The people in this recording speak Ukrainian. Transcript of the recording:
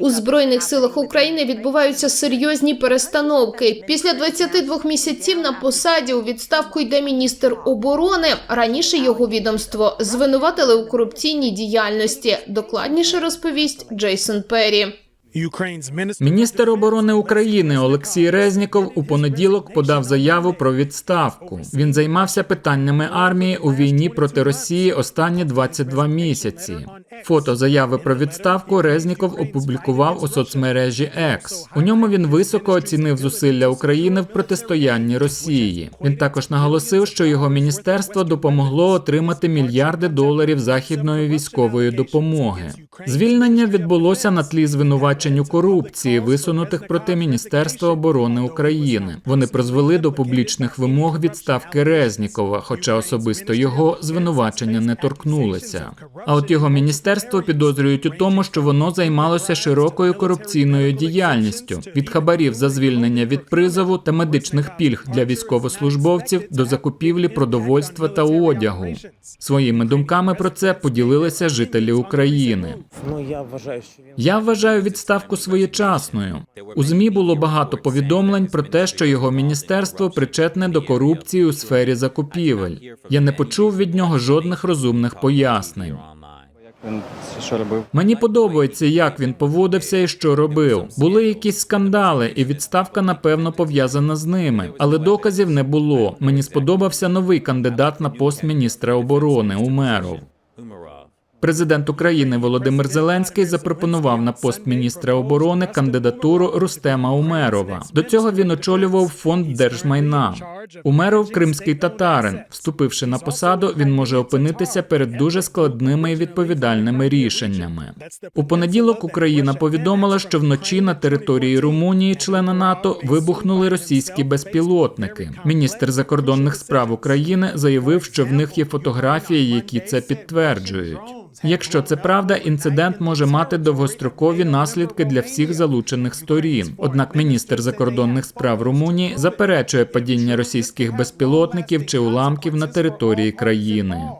У збройних силах України відбуваються серйозні перестановки. Після 22 місяців на посаді у відставку йде міністр оборони. Раніше його відомство звинуватили у корупційній діяльності. Докладніше розповість Джейсон Перрі. Міністр оборони України Олексій Резніков у понеділок подав заяву про відставку. Він займався питаннями армії у війні проти Росії останні 22 місяці. Фото заяви про відставку Резніков опублікував у соцмережі X. У ньому він високо оцінив зусилля України в протистоянні Росії. Він також наголосив, що його міністерство допомогло отримати мільярди доларів західної військової допомоги. Звільнення відбулося на тлі звинувачень у корупції, висунутих проти Міністерства оборони України. Вони призвели до публічних вимог відставки Резнікова, хоча особисто його звинувачення не торкнулися. А от його міністерство підозрюють у тому, що воно займалося широкою корупційною діяльністю від хабарів за звільнення від призову та медичних пільг для військовослужбовців до закупівлі продовольства та одягу. Своїми думками про це поділилися жителі України. Ну Я вважаю відставку своєчасною. У змі було багато повідомлень про те, що його міністерство причетне до корупції у сфері закупівель. Я не почув від нього жодних розумних пояснень. Він що робив? Мені подобається, як він поводився і що робив. Були якісь скандали, і відставка, напевно, пов'язана з ними, але доказів не було. Мені сподобався новий кандидат на пост міністра оборони Умеров. Президент України Володимир Зеленський запропонував на пост міністра оборони кандидатуру Рустема Умерова. До цього він очолював фонд держмайна. Умеров кримський татарин. Вступивши на посаду, він може опинитися перед дуже складними і відповідальними рішеннями. У понеділок Україна повідомила, що вночі на території Румунії, члена НАТО, вибухнули російські безпілотники. Міністр закордонних справ України заявив, що в них є фотографії, які це підтверджують. Якщо це правда, інцидент може мати довгострокові наслідки для всіх залучених сторін. Однак міністр закордонних справ Румунії заперечує падіння російських безпілотників чи уламків на території країни.